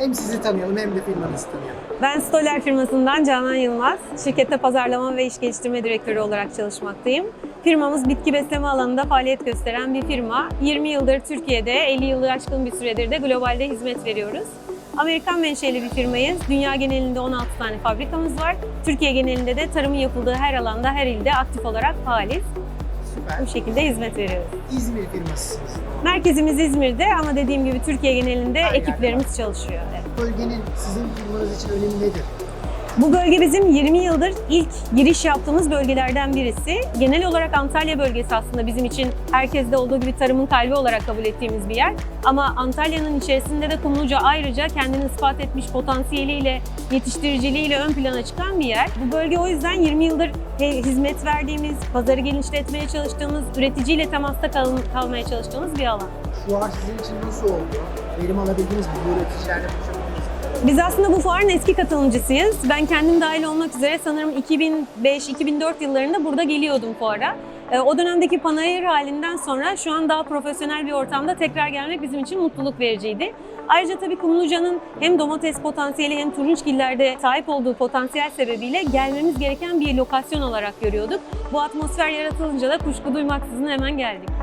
Hem sizi tanıyalım hem de firmanızı tanıyalım. Ben Stoller firmasından Canan Yılmaz. Şirkette pazarlama ve iş geliştirme direktörü olarak çalışmaktayım. Firmamız bitki besleme alanında faaliyet gösteren bir firma. 20 yıldır Türkiye'de, 50 yılı aşkın bir süredir de globalde hizmet veriyoruz. Amerikan menşeli bir firmayız. Dünya genelinde 16 tane fabrikamız var. Türkiye genelinde de tarımın yapıldığı her alanda, her ilde aktif olarak faaliz. Süper. Bu şekilde hizmet veriyoruz. İzmir firmasısınız. Merkezimiz İzmir'de ama dediğim gibi Türkiye genelinde Her ekiplerimiz çalışıyor. Evet. Bölgenin sizin firmanız için önemi nedir? Bu bölge bizim 20 yıldır ilk giriş yaptığımız bölgelerden birisi. Genel olarak Antalya bölgesi aslında bizim için herkeste olduğu gibi tarımın kalbi olarak kabul ettiğimiz bir yer. Ama Antalya'nın içerisinde de Kumluca ayrıca kendini ispat etmiş potansiyeliyle, yetiştiriciliğiyle ön plana çıkan bir yer. Bu bölge o yüzden 20 yıldır hizmet verdiğimiz, pazarı genişletmeye çalıştığımız, üreticiyle temasta kal- kalmaya çalıştığımız bir alan. Şu an sizin için nasıl oldu? Verim alabildiniz mi? Bu üreticilerle konuşabildiniz mi? Biz aslında bu fuarın eski katılımcısıyız. Ben kendim dahil olmak üzere sanırım 2005-2004 yıllarında burada geliyordum fuara. Ee, O dönemdeki panayır halinden sonra şu an daha profesyonel bir ortamda tekrar gelmek bizim için mutluluk vericiydi. Ayrıca tabii Kumluca'nın hem domates potansiyeli hem turunçgillerde sahip olduğu potansiyel sebebiyle gelmemiz gereken bir lokasyon olarak görüyorduk. Bu atmosfer yaratılınca da kuşku duymaksızın hemen geldik.